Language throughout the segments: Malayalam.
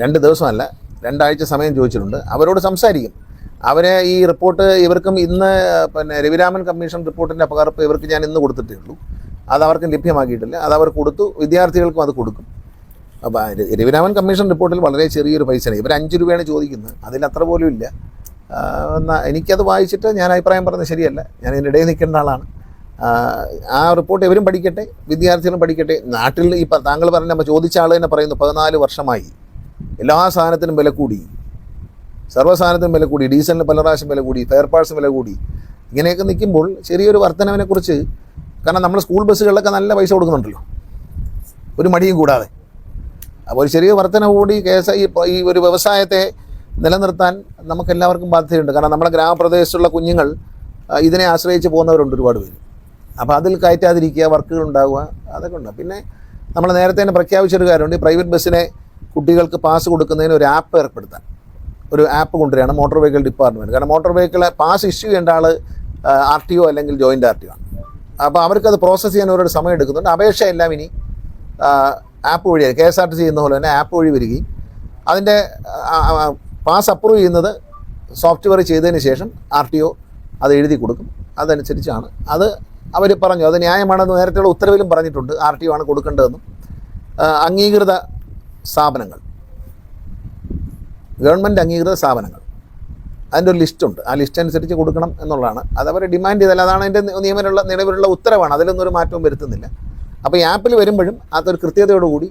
രണ്ട് ദിവസമല്ല രണ്ടാഴ്ച സമയം ചോദിച്ചിട്ടുണ്ട്. അവരോട് സംസാരിക്കും. അവരെ ഈ റിപ്പോർട്ട് ഇവർക്കും ഇന്ന് പിന്നെ രവിരാമൻ കമ്മീഷൻ റിപ്പോർട്ടിന്റെ പകർപ്പ് ഇവർക്ക് ഞാൻ ഇന്ന് കൊടുത്തിട്ടേ ഉള്ളൂ. അത് അവർക്കും ലഭ്യമാക്കിയിട്ടില്ല. അത് അവർ കൊടുത്തു വിദ്യാർത്ഥികൾക്കും അത് കൊടുക്കും. അപ്പോൾ രവിരാമൻ കമ്മീഷൻ റിപ്പോർട്ടിൽ വളരെ ചെറിയൊരു പൈസയാണ്. ഇവർ അഞ്ച് രൂപയാണ് ചോദിക്കുന്നത്. അതിൽ അത്ര പോലും ഇല്ല. എന്നാൽ എനിക്കത് വായിച്ചിട്ട് ഞാൻ അഭിപ്രായം പറഞ്ഞത് ശരിയല്ല. ഞാൻ ഇതിനിടയിൽ നിൽക്കേണ്ട ആളാണ്. ആ, റിപ്പോർട്ട് എവരും പഠിക്കട്ടെ വിദ്യാർത്ഥികളും പഠിക്കട്ടെ. നാട്ടിൽ ഈ താങ്കൾ പറഞ്ഞ ചോദിച്ച ആൾ തന്നെ പറയുന്നു പതിനാല് വർഷമായി. എല്ലാ സാധനത്തിനും വില കൂടി. സർവസാധനത്തിനും വില കൂടി ഡീസലിന് പല പ്രാവശ്യം വില കൂടി ഫെയർ പാർട്സ് വില കൂടി. ഇങ്ങനെയൊക്കെ നിൽക്കുമ്പോൾ ചെറിയൊരു വർധനവിനെക്കുറിച്ച് കാരണം നമ്മൾ സ്കൂൾ ബസ്സുകളിലൊക്കെ നല്ല പൈസ കൊടുക്കുന്നുണ്ടല്ലോ. ഒരു മടിയും കൂടാതെ. അപ്പോൾ ഒരു ചെറിയ വർധന കൂടി കേസ് ഈ ഈ ഒരു വ്യവസായത്തെ നിലനിർത്താൻ നമുക്കെല്ലാവർക്കും ബാധ്യതയുണ്ട്. കാരണം നമ്മുടെ ഗ്രാമപ്രദേശത്തുള്ള കുഞ്ഞുങ്ങൾ ഇതിനെ ആശ്രയിച്ച് പോകുന്നവരുണ്ട് ഒരുപാട് പേര്. അപ്പോൾ അതിൽ കയറ്റാതിരിക്കുക വർക്കുകൾ ഉണ്ടാവുക അതൊക്കെ ഉണ്ട്. പിന്നെ നമ്മൾ നേരത്തെ തന്നെ പ്രഖ്യാപിച്ചൊരു കാര്യമുണ്ട്. പ്രൈവറ്റ് ബസ്സിനെ കുട്ടികൾക്ക് പാസ് കൊടുക്കുന്നതിന് ഒരു ആപ്പ് ഏർപ്പെടുത്താൻ. ഒരു ആപ്പ് കൊണ്ടുവരികയാണ് മോട്ടോർ വെഹിക്കിൾ ഡിപ്പാർട്ട്മെന്റ് കാരണം മോട്ടോർ വെഹിക്കിളെ പാസ് ഇഷ്യൂ ചെയ്യേണ്ട ആൾ ആർ ടി ഒ അല്ലെങ്കിൽ ജോയിന്റ് ആർ ടി ഒ ആണ്. അപ്പോൾ അവർക്കത് പ്രോസസ്സ് ചെയ്യാൻ ഒരുപാട് സമയം എടുക്കുന്നുണ്ട്. അപേക്ഷ എല്ലാം ഇനി ആപ്പ് വഴി K S R T C ചെയ്യുന്ന പോലെ തന്നെ ആപ്പ് വഴി വരികയും അതിന്റെ പാസ് അപ്രൂവ് ചെയ്യുന്നത് സോഫ്റ്റ്വെയർ ചെയ്തതിന് ശേഷം ആർ ടി ഒ അത് എഴുതി കൊടുക്കും. അതനുസരിച്ചാണ്. അത് അവർ പറഞ്ഞു അത് ന്യായമാണെന്ന് നേരത്തെയുള്ള ഉത്തരവിലും പറഞ്ഞിട്ടുണ്ട് ആർ ടി ആണ് കൊടുക്കേണ്ടതെന്നും. അംഗീകൃത സ്ഥാപനങ്ങൾ. ഗവൺമെന്റ് അംഗീകൃത സ്ഥാപനങ്ങൾ. അതിന്റെ ഒരു ലിസ്റ്റുണ്ട് ആ ലിസ്റ്റ് അനുസരിച്ച് കൊടുക്കണം എന്നുള്ളതാണ്. അത് അവർ ഡിമാൻഡ് ചെയ്തല്ല. അതാണ് അതിന്റെ നിയമനുള്ള നിലവിലുള്ള ഉത്തരവാണ്. അതിലൊന്നും ഒരു മാറ്റവും വരുത്തുന്നില്ല. അപ്പോൾ ഈ ആപ്പിൽ വരുമ്പോഴും അതൊരു കൃത്യതയോടുകൂടി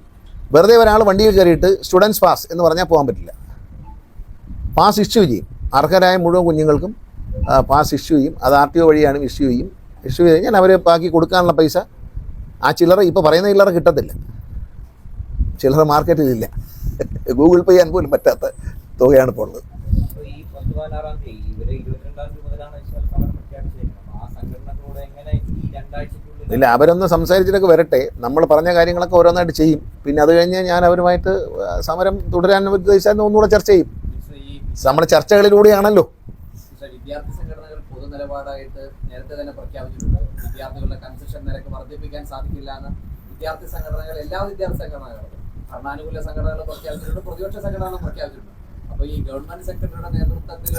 വെറുതെ ഒരാൾ വണ്ടിയിൽ കയറിയിട്ട് സ്റ്റുഡൻസ് പാസ് എന്ന് പറഞ്ഞാൽ പോകാൻ പറ്റില്ല. പാസ് ഇഷ്യൂ ചെയ്യും. അർഹരായ മുഴുവൻ കുഞ്ഞുങ്ങൾക്കും പാസ് ഇഷ്യൂ ചെയ്യും. അത് ആർ ടി ഒ വഴിയാണ് ഇഷ്യൂ ചെയ്യും. ഇഷ്യൂ ചെയ്ത് കഴിഞ്ഞാൽ അവർ ബാക്കി കൊടുക്കാനുള്ള പൈസ ആ ചില്ലറ ഇപ്പോൾ പറയുന്ന ചില്ലറ കിട്ടത്തില്ല. ചില്ലറ മാർക്കറ്റിലില്ല ഗൂഗിൾ പേ ചെയ്യാൻ പോലും പറ്റാത്ത തുകയാണ് ഇപ്പോൾ ഉള്ളത്. ഇല്ല അവരൊന്ന് സംസാരിച്ചിട്ടൊക്കെ വരട്ടെ. നമ്മൾ പറഞ്ഞ കാര്യങ്ങളൊക്കെ ഓരോന്നായിട്ട് ചെയ്യും. പിന്നെ അത് കഴിഞ്ഞ് ഞാൻ അവരുമായിട്ട് സമരം തുടരാൻ ഉദ്ദേശിച്ചാൽ ഒന്നുകൂടെ ചർച്ച ചെയ്യും. നമ്മൾ നമ്മുടെ ചർച്ചകളിലൂടെയാണല്ലോ. വിദ്യാർത്ഥി സംഘടനകൾ പൊതു നിലപാടായിട്ട് നേരത്തെ തന്നെ പ്രഖ്യാപിച്ചിട്ടുണ്ട്. വിദ്യാർത്ഥികളുടെ കൺസെഷൻ നിരക്ക് വർദ്ധിപ്പിക്കാൻ സാധിക്കില്ല എന്ന് വിദ്യാർത്ഥി സംഘടനകൾ എല്ലാ വിദ്യാർത്ഥി സംഘടനകളും ഭരണാനുകൂല സംഘടനകൾ പ്രഖ്യാപിച്ചിട്ടുണ്ട് പ്രതിപക്ഷ സംഘടനകൾ പ്രഖ്യാപിച്ചിട്ടുണ്ട്.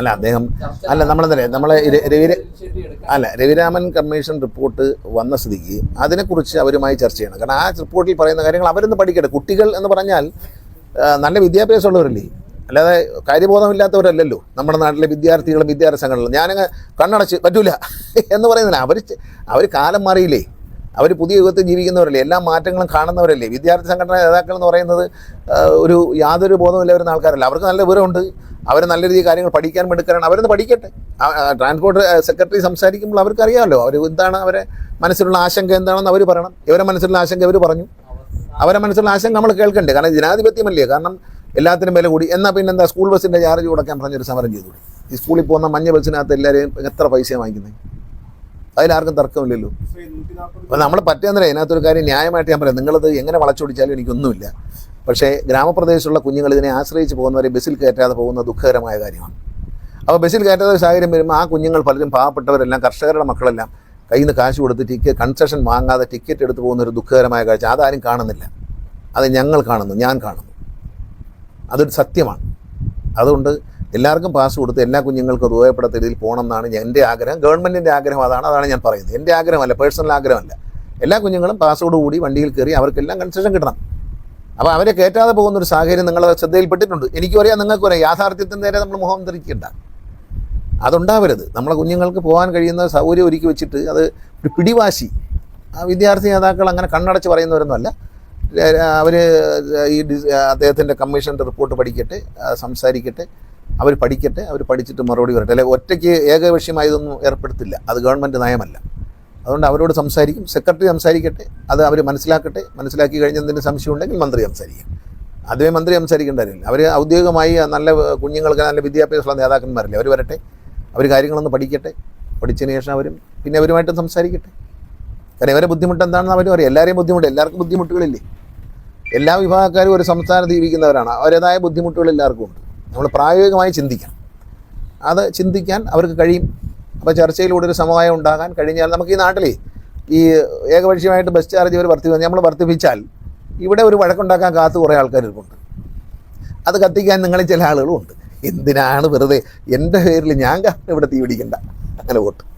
അല്ല അദ്ദേഹം അല്ല നമ്മളെന്താ പറയുക നമ്മളെ അല്ല രവിരാമൻ കമ്മീഷൻ റിപ്പോർട്ട് വന്ന സ്ഥിതിക്ക് അതിനെക്കുറിച്ച് അവരുമായി ചർച്ച ചെയ്യണം. കാരണം ആ റിപ്പോർട്ടിൽ പറയുന്ന കാര്യങ്ങൾ അവരൊന്ന് പഠിക്കട്ടെ. കുട്ടികൾ എന്ന് പറഞ്ഞാൽ നല്ല വിദ്യാഭ്യാസം വിദ്യാഭ്യാസമുള്ളവരല്ലേ? അല്ലാതെ കാര്യബോധമില്ലാത്തവരല്ലല്ലോ. നമ്മുടെ നാട്ടിലെ വിദ്യാർത്ഥികളും വിദ്യാർത്ഥി സംഘടനകളും ഞാനങ്ങ് കണ്ണടച്ച് പറ്റൂല എന്ന് പറയുന്നില്ല. അവർ അവർ കാലം മാറിയില്ലേ? അവർ പുതിയ യുഗത്തിൽ ജീവിക്കുന്നവരല്ലേ? എല്ലാ മാറ്റങ്ങളും കാണുന്നവരല്ലേ? വിദ്യാർത്ഥി സംഘടന നേതാക്കൾ എന്ന് പറയുന്നത് ഒരു യാതൊരു ബോധമില്ല ആൾക്കാരല്ല. അവർക്ക് നല്ല വിവരമുണ്ട്. അവർ നല്ല രീതിയിൽ കാര്യങ്ങൾ പഠിക്കാൻ എടുക്കാനാണ് അവരൊന്ന് പഠിക്കട്ടെ. ട്രാൻസ്പോർട്ട് സെക്രട്ടറി സംസാരിക്കുമ്പോൾ അവർക്കറിയാമല്ലോ അവർ എന്താണ് അവരെ മനസ്സിലുള്ള ആശങ്ക എന്താണെന്ന് അവർ പറയണം. ഇവരെ മനസ്സിലുള്ള ആശങ്ക അവർ പറഞ്ഞു. അവരെ മനസ്സിലുള്ള ആശങ്ക നമ്മൾ കേൾക്കണ്ടേ? കാരണം ജനാധിപത്യമല്ലേ? കാരണം എല്ലാത്തിനും വില കൂടി. എന്നാൽ പിന്നെ എന്താ സ്കൂൾ ബസ്സിന്റെ ചാർജ് കൊടുക്കാൻ പറഞ്ഞൊരു സമരം ചെയ്തു ഈ സ്കൂളിൽ പോകുന്ന മഞ്ഞ ബസ്സിനകത്ത് എല്ലാവരെയും എത്ര പൈസയാണ് വാങ്ങിക്കുന്നത് അതിലാർക്കും തർക്കമില്ലല്ലോ. അപ്പോൾ നമ്മൾ പറ്റുന്നില്ല ഇതിനകത്തൊരു കാര്യം ന്യായമായിട്ട് ഞാൻ പറയാം. നിങ്ങളത് എങ്ങനെ വളച്ചൊടിച്ചാലും എനിക്കൊന്നുമില്ല. പക്ഷേ ഗ്രാമപ്രദേശത്തുള്ള കുഞ്ഞുങ്ങൾ ഇതിനെ ആശ്രയിച്ച് പോകുന്നവരെ ബസ്സിൽ കയറ്റാതെ പോകുന്ന ദുഃഖകരമായ കാര്യമാണ്. അപ്പോൾ ബസ്സിൽ കയറ്റാത്ത സാഹചര്യം വരുമ്പോൾ ആ കുഞ്ഞുങ്ങൾ പലരും പാവപ്പെട്ടവരെല്ലാം കർഷകരുടെ മക്കളെല്ലാം കയ്യിൽ നിന്ന് കാശ് കൊടുത്ത് ടിക്കറ്റ് കൺസെഷൻ വാങ്ങാതെ ടിക്കറ്റ് എടുത്ത് പോകുന്ന ഒരു ദുഃഖകരമായ കാഴ്ച. അതാരും കാണുന്നില്ല. അത് ഞങ്ങൾ കാണുന്നു ഞാൻ കാണുന്നു. അതൊരു സത്യമാണ്. അതുകൊണ്ട് എല്ലാവർക്കും പാസ് കൊടുത്ത് എല്ലാ കുഞ്ഞുങ്ങൾക്കും ഉപയോഗപ്പെടുത്ത രീതിയിൽ പോകണം എന്നാണ് ഞാൻ- എന്റെ ആഗ്രഹം. ഗവൺമെന്റിന്റെ ആഗ്രഹം അതാണ് അതാണ് ഞാൻ പറയുന്നത്. എന്റെ ആഗ്രഹമല്ല പേഴ്സണൽ ആഗ്രഹമല്ല. എല്ലാ കുഞ്ഞുങ്ങളും പാസ്സോട് കൂടി വണ്ടിയിൽ കയറി അവർക്കെല്ലാം കൺസെഷൻ കിട്ടണം. അപ്പോൾ അവരെ കയറ്റാതെ പോകുന്ന ഒരു സാഹചര്യം നിങ്ങൾ ശ്രദ്ധയിൽപ്പെട്ടിട്ടുണ്ട്. എനിക്കും അറിയാം നിങ്ങൾക്കും അറിയാം യാഥാർത്ഥ്യത്തിന് നേരെ നമ്മൾ മുഖം തിരിക്കണ്ട. അതുണ്ടാവരുത്. നമ്മളെ കുഞ്ഞുങ്ങൾക്ക് പോകാൻ കഴിയുന്ന സൗകര്യം ഒരുക്കി വെച്ചിട്ട് അത് ഒരു പിടിവാശി. ആ വിദ്യാർത്ഥി നേതാക്കൾ അങ്ങനെ കണ്ണടച്ച് പറയുന്നവരൊന്നുമല്ല അവർ ഈ അദ്ദേഹത്തിന്റെ കമ്മീഷന്റെ റിപ്പോർട്ട് പഠിക്കട്ടെ സംസാരിക്കട്ടെ അവർ പഠിക്കട്ടെ അവർ പഠിച്ചിട്ട് മറുപടി വരട്ടെ അല്ലെ ഒറ്റയ്ക്ക് ഏകപക്ഷീയമായതൊന്നും ഏർപ്പെടുത്തില്ല. അത് ഗവൺമെന്റ് നയമല്ല. അതുകൊണ്ട് അവരോട് സംസാരിക്കും സെക്രട്ടറി സംസാരിക്കട്ടെ അത് അവർ മനസ്സിലാക്കട്ടെ മനസ്സിലാക്കി കഴിഞ്ഞ് എന്തെങ്കിലും സംശയം ഉണ്ടെങ്കിൽ മന്ത്രി സംസാരിക്കും. ആദ്യമേ മന്ത്രി സംസാരിക്കേണ്ട കാര്യമില്ല. അവർ ഔദ്യോഗികമായി നല്ല കുഞ്ഞുങ്ങൾക്ക് നല്ല വിദ്യാഭ്യാസമുള്ള നേതാക്കന്മാരല്ലേ അവർ വരട്ടെ അവർ കാര്യങ്ങളൊന്ന് പഠിക്കട്ടെ പഠിച്ചതിന് ശേഷം അവരും പിന്നെ അവരുമായിട്ട് സംസാരിക്കട്ടെ. കാരണം ഇവരെ ബുദ്ധിമുട്ട് എന്താണെന്ന് അവരും അറിയാം എല്ലാവരെയും ബുദ്ധിമുട്ട് എല്ലാവർക്കും ബുദ്ധിമുട്ടുകളില്ലേ? എല്ലാ വിഭാഗക്കാരും ഒരു സംസ്ഥാനത്ത് ജീവിക്കുന്നവരാണ്. അവരേതായ ബുദ്ധിമുട്ടുകൾ എല്ലാവർക്കും ഉണ്ട്. നമ്മൾ പ്രായോഗികമായി ചിന്തിക്കണം. അത് ചിന്തിക്കാൻ അവർക്ക് കഴിയും. അപ്പോൾ ചർച്ചയിലൂടെ ഒരു സമവായം ഉണ്ടാകാൻ കഴിഞ്ഞാൽ നമുക്ക് ഈ നാട്ടിൽ ഈ ഏകപക്ഷീയമായിട്ട് ബസ് ചാർജ് ഇവർ വർദ്ധിപ്പിച്ചു നമ്മൾ വർദ്ധിപ്പിച്ചാൽ ഇവിടെ ഒരു വഴക്കുണ്ടാക്കാൻ കാത്തു കുറേ ആൾക്കാർ ഇരിപ്പുണ്ട് അത് കത്തിക്കാൻ നിങ്ങളിൽ ചില ആളുകളും ഉണ്ട്. എന്തിനാണ് വെറുതെ? എന്റെ പേരിൽ ഞാൻ കാരണം ഇവിടെ തീ പിടിക്കണ്ട അങ്ങനെ വോട്ട്.